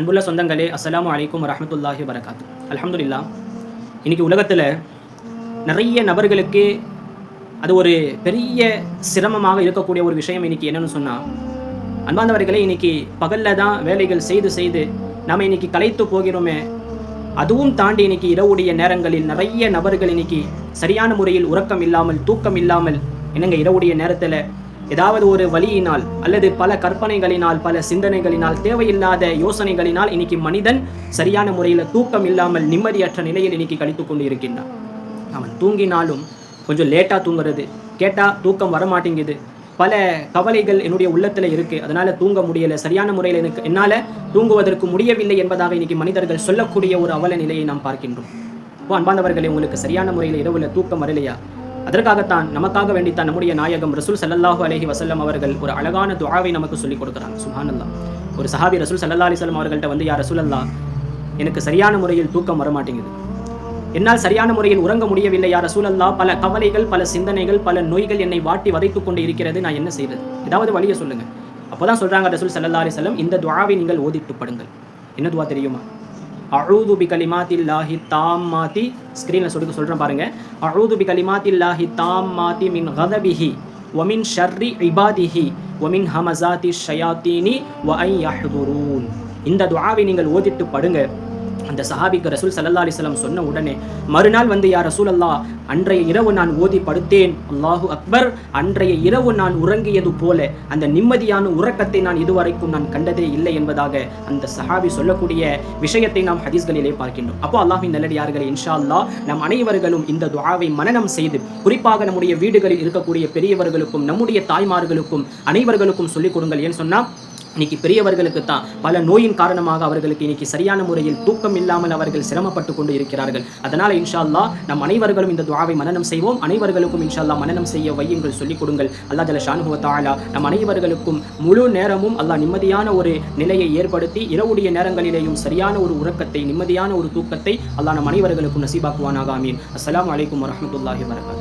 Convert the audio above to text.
அன்புள்ள சொந்தங்களே அஸ்ஸலாமு அலைக்கும் வரமத்துல்லாஹி வரகாத்து அலமதுல்லா இன்னைக்கு உலகத்தில் நிறைய நபர்களுக்கு அது ஒரு பெரிய சிரமமாக இருக்கக்கூடிய ஒரு விஷயம் இன்னைக்கு என்னென்னு சொன்னால் அன்பாந்தவர்களே இன்னைக்கு பகலில் தான் வேலைகள் செய்து செய்து நாம் இன்னைக்கு கலைத்து போகிறோமே அதுவும் தாண்டி இன்னைக்கு இரவுடைய நேரங்களில் நிறைய நபர்கள் இன்னைக்கு சரியான முறையில் உறக்கம் இல்லாமல் தூக்கம் இல்லாமல் என்னங்க இரவுடைய நேரத்தில் ஏதாவது ஒரு வழியினால் அல்லது பல கற்பனைகளினால் பல சிந்தனைகளினால் தேவையில்லாத யோசனைகளினால் இன்னைக்கு மனிதன் சரியான முறையில் தூக்கம் இல்லாமல் நிம்மதியற்ற நிலையில் இன்னைக்கு கழித்து கொண்டு இருக்கின்றான் அவன் தூங்கினாலும் கொஞ்சம் லேட்டாக தூங்குறது கேட்டால் தூக்கம் வரமாட்டேங்குது. பல கவலைகள் என்னுடைய உள்ளத்தில் இருக்குது அதனால் தூங்க முடியலை. சரியான முறையில் எனக்கு என்னால் தூங்குவதற்கு முடியவில்லை என்பதாக இன்னைக்கு மனிதர்கள் சொல்லக்கூடிய ஒரு அவல நிலையை நாம் பார்க்கின்றோம். இப்போ அன்பாந்தவர்களே உங்களுக்கு சரியான முறையில் இரவுல தூக்கம் வரலையா? அதற்காகத்தான் நமக்காக வேண்டித்தான் நம்முடைய நாயகம் ரசூல் சல்லல்லாஹு அலஹி வசல்லம் அவர்கள் ஒரு அழகான துவாவை நமக்கு சொல்லிக் கொடுக்குறாங்க. சுப்ஹானல்லாஹ் ஒரு சஹாபி ரசூல் சல்லா அலிஸ்லம் அவர்கள்ட்ட வந்து யார் ரசூலல்லா எனக்கு சரியான முறையில் தூக்கம் வரமாட்டேங்குது. என்னால் சரியான முறையில் உறங்க முடியவில்லை யார் ரசூலல்லா. பல கவலைகள் பல சிந்தனைகள் பல நோய்கள் என்னை வாட்டி வதைத்து கொண்டு இருக்கிறது. நான் என்ன செய்வது? ஏதாவது வழியை சொல்லுங்க. அப்போதான் சொல்றாங்க ரசூல் சல்லா அலிஸ்லம் இந்த துஆவை நீங்கள் ஓதிட்டு படுங்கள். என்ன துவா தெரியுமா? அழுது பி கலிமாத்தில்லாஹி தாம் மாத்தி ஸ்க்ரீனில் சொல்லி சொல்கிறேன் பாருங்கள் அழுது பி கலிமாத்தில்லாஹி தாம் மாத்தி மின் ஹதபிஹி ஒமின் ஷர்ரி இபாதிஹி ஒமின் ஹமசாதி ஷயாத்தீனி வ ஐ இந்த துவாவை நீங்கள் ஓதிட்டு படுங்க. அந்த சஹாபிக்கு ரசூல் சல்லா அலிஸ்லாம் சொன்ன உடனே மறுநாள் வந்து யார் ரசூல் அல்லா அன்றைய இரவு நான் ஓதி படுத்தேன் அல்லாஹு அக்பர் அன்றைய இரவு நான் உறங்கியது போல அந்த நிம்மதியான உறக்கத்தை நான் இதுவரைக்கும் நான் கண்டதே இல்லை என்பதாக அந்த சஹாபி சொல்லக்கூடிய விஷயத்தை நாம் ஹதீஸ்களிலே பார்க்கின்றோம். அப்போ அல்லாஹின் நல்லடியார்களே இன்ஷா அல்லாஹ் நம் அனைவர்களும் இந்த துவாவை மனநம் செய்து குறிப்பாக நம்முடைய வீடுகளில் இருக்கக்கூடிய பெரியவர்களுக்கும் நம்முடைய தாய்மார்களுக்கும் அனைவர்களுக்கும் சொல்லிக் கொடுங்கள். ஏன் சொன்னால் இன்னைக்கு பெரியவர்களுக்கு தான் பல நோயின் காரணமாக அவர்களுக்கு இன்னைக்கு சரியான முறையில் தூக்கம் இல்லாமல் அவர்கள் சிரமப்பட்டு கொண்டு இருக்கிறார்கள். அதனால் இன்ஷா அல்லாஹ் நம் அனைவர்களும் இந்த துவாவை மனநம் செய்வோம். அனைவர்களுக்கும் இன்ஷா அல்லாஹ் செய்ய வையுங்கள் சொல்லிக் கொடுங்கள். அல்லாஹ் ஜல ஷானுஹு தாலா நம் அனைவர்களுக்கும் முழு நேரமும் அல்லாஹ் நிம்மதியான ஒரு நிலையை ஏற்படுத்தி இரவுடைய நேரங்களிலேயும் சரியான ஒரு உறக்கத்தை நிம்மதியான ஒரு தூக்கத்தை அல்லா நம் அனைவர்களுக்கும் நசீபாக்குவானாக. ஆமீன். அஸ்லாம் வலைக்கம் வரமத்துல்லாஹி வரகாத்து